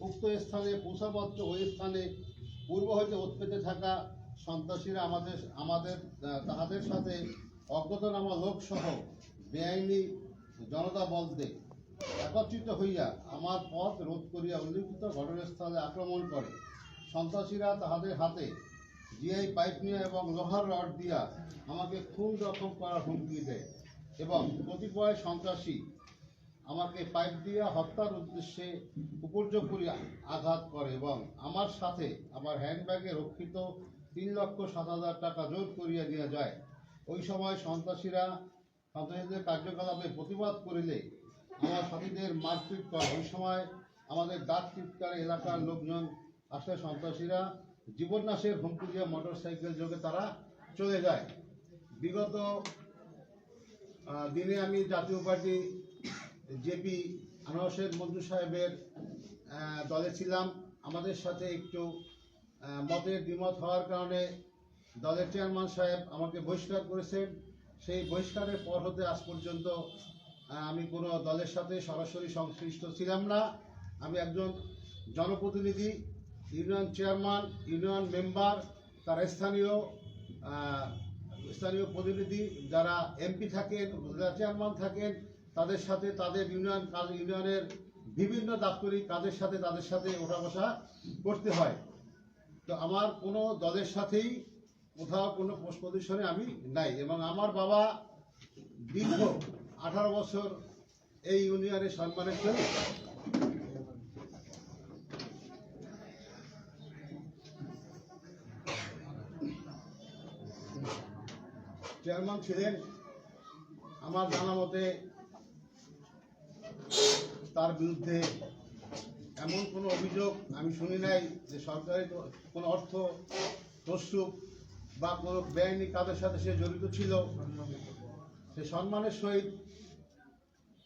উক্ত স্থানে পৌঁছামাত্র ওই স্থানে পূর্ব হইতে উৎপেতে থাকা সন্ত্রাসীরা আমাদের আমাদের তাহাদের সাথে অজ্ঞাতনামা লোকসহ বেআইনি জনতা বলতে একত্রিত হইয়া আমার পথ রোধ করিয়া উল্লিখিত ঘটনাস্থলে আক্রমণ করে। সন্ত্রাসীরা তাহাদের হাতে জিআই পাইপ নিয়ে এবং লোহার রড দিয়া আমাকে খুন রকম করার হুমকি দেয় এবং কতিপয় সন্ত্রাসী আমাকে পাইপ দিয়া হত্যার উদ্দেশ্যে উপর্যক করি আঘাত করে এবং আমার সাথে আমার হ্যান্ডব্যাগে রক্ষিত তিন লক্ষ সাত হাজার টাকা জোর করিয়া দেওয়া যায়। ওই সময় সন্ত্রাসীরা সন্ত্রাসীদের কার্যকলাপে প্রতিবাদ করিলে আমার সাথীদের মারপিট করে। ওই সময় আমাদের ডাক চিৎকারে এলাকার লোকজন আসলে সন্ত্রাসীরা। জীবননাশের হুমকি দিয়ে মোটর সাইকেল যোগে তারা চলে যায়। বিগত দিনে আমি জাতীয় পার্টি জেপি আনোয়ার শেখ মঞ্জু সাহেবের দলে ছিলাম। আমাদের সাথে একটু মতের দ্বিমত হওয়ার কারণে দলের চেয়ারম্যান সাহেব আমাকে বহিষ্কার করেছেন। সেই বহিষ্কারের পর হতে আজ পর্যন্ত আমি কোনো দলের সাথে সরাসরি সংশ্লিষ্ট ছিলাম না। আমি একজন জনপ্রতিনিধি, ইউনিয়ন চেয়ারম্যান, ইউনিয়ন মেম্বার, তার স্থানীয় স্থানীয় প্রতিনিধি যারা এমপি থাকেন, উপজেলা চেয়ারম্যান থাকেন তাদের সাথে তাদের ইউনিয়ন, কাজ ইউনিয়নের বিভিন্ন দাপ্তরিক কাজের সাথে তাদের সাথে ওঠা বসা করতে হয়। তো আমার কোনো দলের সাথেই কোথাও কোনো পোস্ট পজিশনে আমি নাই এবং আমার বাবা দীর্ঘ আঠারো বছর এই ইউনিয়নে সম্মানের জন্য চেয়ারম্যান ছিলেন। আমার জানা মতে তার বিরুদ্ধে এমন কোনো অভিযোগ আমি শুনি নাই যে সরকারি কোনো অর্থ প্রস্তুপ বা কোনো বেআইনি কাজের সাথে সে জড়িত ছিল। সে সম্মানের সহিত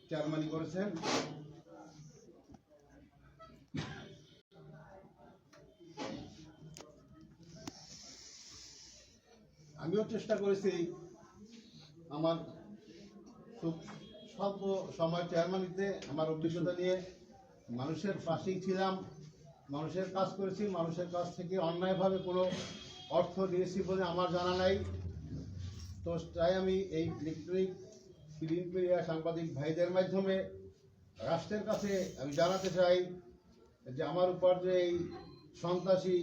চেয়ারম্যানই করেছেন। আমিও চেষ্টা করেছি আমার খুব স্বল্প সময় চেয়ারম্যানিতে আমার অভিজ্ঞতা নিয়ে মানুষের পাশেই ছিলাম মানুষের কাজ করেছি মানুষের কাছ থেকে অন্যায়ভাবে কোনো অর্থ নিয়েছি বলে আমার জানা নাই। তো তাই আমি এই ইলেকট্রনিক প্রিন্ট মিডিয়া সাংবাদিক ভাইদের মাধ্যমে রাষ্ট্রের কাছে আমি জানাতে চাই যে আমার উপর যে এই সন্ত্রাসী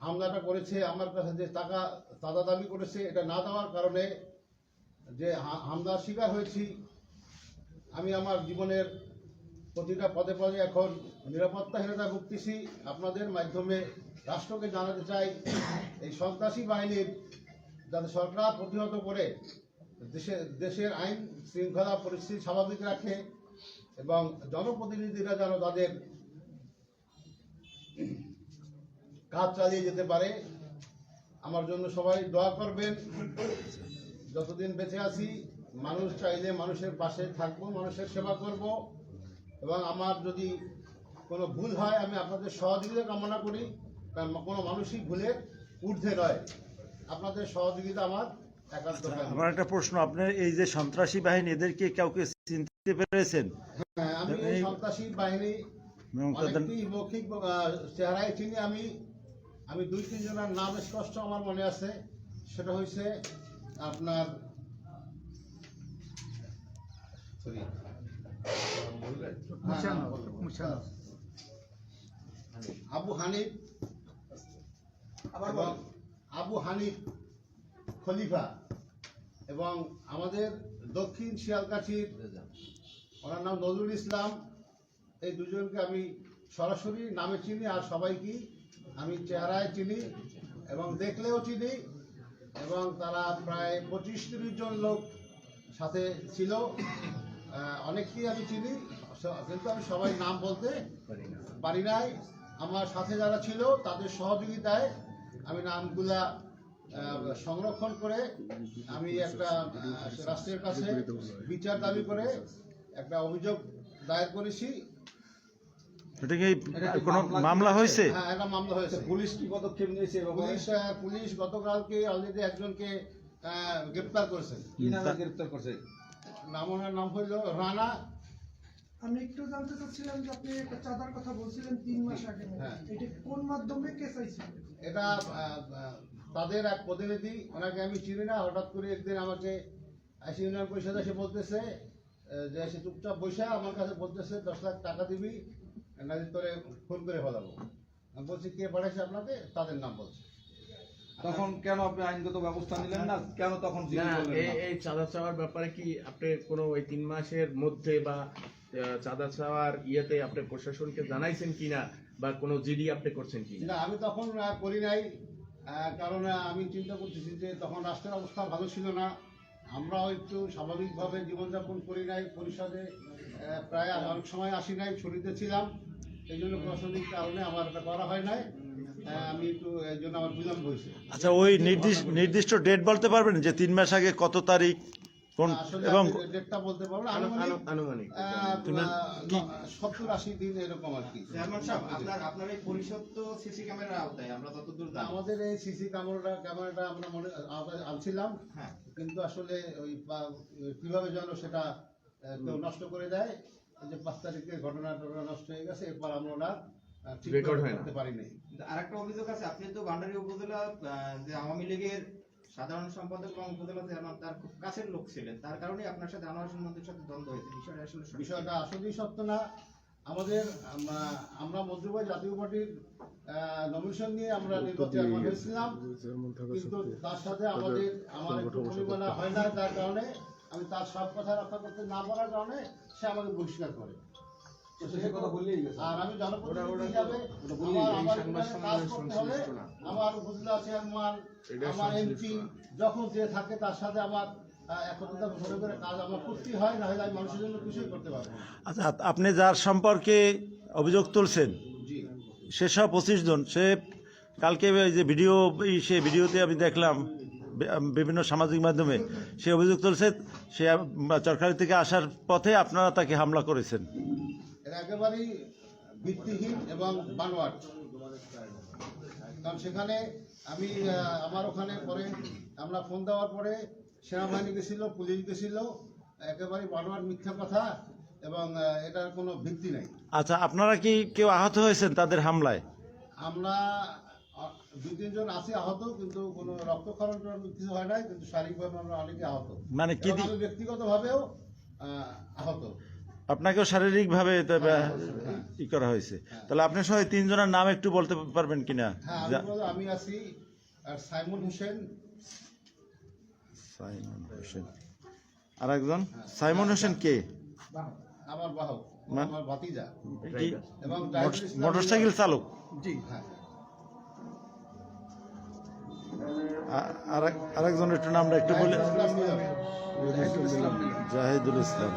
হামলাটা করেছে আমার কাছে যে টাকা চাঁদা দাবি করেছে এটা না দেওয়ার কারণে যে হামলার শিকার হয়েছি আমি আমার জীবনের প্রতিটা পদে পদে এখন নিরাপত্তাহীনতা ভুগতেছি। আপনাদের মাধ্যমে রাষ্ট্রকে জানাতে চাই, এই সন্ত্রাসী বাহিনীর যাতে সরকার প্রতিহত করে দেশের দেশের আইন শৃঙ্খলা পরিস্থিতি স্বাভাবিক রাখে এবং জনপ্রতিনিধিরা যেন তাদের কাজ চালিয়ে যেতে পারে। আমার জন্য সবাই দোয়া করবেন। যতদিন বেঁচে আছি মানুষ চাইলে মানুষের পাশে থাকব মানুষের সেবা করব। এবং আমার যদি কোনো ভুল হয় আমি আপনাদের সহযোগিতা কামনা করি কারণ কোনো মানুষই ভুলের ঊর্ধ্বে নয়। আপনাদের সহযোগিতা আমার একান্ত আমার একটা প্রশ্ন আপনার এই যে সন্ত্রাসী বাহিনী এদেরকে কাউকে চিনতে পেরেছেন? হ্যাঁ, আমি সন্ত্রাসী বাহিনী অনেকটি মৌখিক চেহারায় চিনি আমি। আমি দুই তিনজনের নাম স্পষ্ট আমার মনে আছে। সেটা হয়েছে আপনার sorry, হ্যাঁ, আবু হানিফ এবং আবু হানিফ খলিফা এবং আমাদের দক্ষিণ শিয়ালকাঠির ওনার নাম নজরুল ইসলাম। এই দুজনকে আমি সরাসরি নামে চিনি আর সবাইকে আমি চেহারায় চিনি এবং দেখলেও চিনি এবং তারা প্রায় পঁচিশ তিরিশ জন লোক সাথে ছিল। অনেককেই আমি চিনি। কিন্তু আমি সবাই নাম বলতে পারি নাই। আমার সাথে যারা ছিল তাদের সহযোগিতায় আমি নামগুলা সংরক্ষণ করে আমি একটা রাষ্ট্রের কাছে বিচার দাবি করে একটা অভিযোগ দায়ের করেছি। এটা কি কোনো মামলা? হয়েছে? হ্যাঁ একটা মামলা হয়েছে। পুলিশ কি পদক্ষেপ নিয়েছে পুলিশ পুলিশ গতকালকে অলরেডি একজনকে গ্রেপ্তার করেছে। কি নামে গ্রেপ্তার করছে? নাম ওনার নাম হইল রানা। আমি একটু জানতে চাচ্ছিলাম যে আপনি একটা চাঁদার কথা বলছিলেন তিন মাস আগে। হ্যাঁ। এটা কোন মাধ্যমে কে চাইছিল এটা তাদের এক প্রতিনিধি ওনাকে আমি চিনি না হঠাৎ করে একদিন আমাকে আইসি ইউনিয়ন পরিষদ এসে বলতেছে যে সে চুপচাপ বসে আমার কাছে বলতেছে দশ লাখ টাকা দিবি নাকি তোরে ফোন করে ফেলাবো। আমি বলছি কে পাঠাইছে আপনাকে? তাদের নাম বলছে। তখন কেন আপনি আইনগত ব্যবস্থা নিলেন না? কেন তখন এই না? এই চাঁদা চাওয়ার ব্যাপারে কি আপনি কোনো ওই তিন মাসের মধ্যে বা চাঁদা চাওয়ার ইয়েতে আপনি প্রশাসনকে জানাইছেন কিনা? বা কোনো জিডি আপনি করছেন কিনা? না আমি তখন করি নাই। কারণ আমি চিন্তা করতেছি যে তখন রাষ্ট্রের অবস্থা ভালো ছিল না। আমরাও একটু স্বাভাবিকভাবে জীবনযাপন করি নাই পরিষদে প্রায় অনেক সময় আসি নাই ছুটিতে ছিলাম। এই জন্য প্রশাসনিক কারণে আমার এটা করা হয় নাই। আমি একটু জন্য আমার বিলম্ব হয়েছে। আচ্ছা ওই নির্দিষ্ট নির্দিষ্ট ডেট বলতে পারবেন যে তিন মাস আগে কত তারিখ কোন এবং ডেটটা বলতে পারব আনুমানিক সত্তর আশি দিন এরকম আর কি। আপনার আপনার এই পরিষদ তো সিসি ক্যামেরার আওতায় আমরা জানি। আমাদের এই সিসি ক্যামেরাটা ক্যামেরাটা আমরা মনে আনছিলাম হ্যাঁ। কিন্তু আসলে ওই কীভাবে যেন সেটা কেউ নষ্ট করে দেয় এই যে পাঁচ তারিখে ঘটনা টটনা নষ্ট হয়ে গেছে এরপর আমরা ওরা আহ, ঠিক হয় না। করতে পারিনি। আরেকটা অভিযোগ আছে আপনি তো ভান্ডারী উপজেলা যে আওয়ামী লীগের সাধারণ সম্পাদক এবং উপজেলা চেয়ারম্যান তার খুব কাছের লোক ছিলেন তার কারণে আপনার সাথে আনোয়ার হোসেন সাথে দ্বন্দ্ব হয়েছে। বিষয়টা আসলে বিষয়টা আসলেই সত্য না। আমাদের আমরা- আমরা জাতীয় পার্টির নমিনেশন নিয়ে আমরা নির্বাচন হয়েছিলাম। কিন্তু তার সাথে আমাদের আমার একটু পরিমাণা হয় না যার কারণে আমি তার সব কথা রক্ষা করতে না পারার কারণে সে আমাকে বহিষ্কার করে। আর আমি জনপ্রতিনিধি হিসাবে আমার উপজেলা চেয়ারম্যান আমার এমপি যখন যে থাকে তার সাথে আমার হয় আচ্ছা আপনি যার সম্পর্কে অভিযোগ তুলছেন জি। সেসব পঁচিশ জন সে কালকে ওই যে ভিডিও সে ভিডিওতে আমি দেখলাম বিভিন্ন সামাজিক মাধ্যমে সে অভিযোগ তুলছে সে চরকারি থেকে আসার পথে আপনারা তাকে হামলা করেছেন। এটা একেবারেই ভিত্তিহীন এবং বানোয়াট। কারণ সেখানে আমি আমার ওখানে পরে আমরা ফোন দেওয়ার পরে সেনাবাহিনী গেছিল পুলিশ গেছিল একেবারেই বানোয়াট মিথ্যা কথা এবং এটার কোনো ভিত্তি নেই। আচ্ছা আপনারা কি কেউ আহত হয়েছেন তাদের হামলায়? আমরা দুই তিনজন আছি আহত কিন্তু কোনো রক্তক্ষরণ কিছু হয় নাই কিন্তু শারীরিকভাবে আমরা অনেকে আহত। মানে কি ব্যক্তিগতভাবেও আহত। আপনাকেও শারীরিকভাবে হ্যাঁ, ই করা হয়েছে। তাহলে আপনার সবাই তিনজনের নাম একটু বলতে পারবেন কিনা? হ্যাঁ আমি আছি আর সাইমন হোসেন। সাইমন হোসেন। আর একজন সাইমন হোসেন কে? আমার বাহক। আমার ভাতিজা। এবং মোটরসাইকেল চালক। জি হ্যাঁ। আ- আর আরেকজন একটু নামটা একটু বলে। জাহিদুল ইসলাম।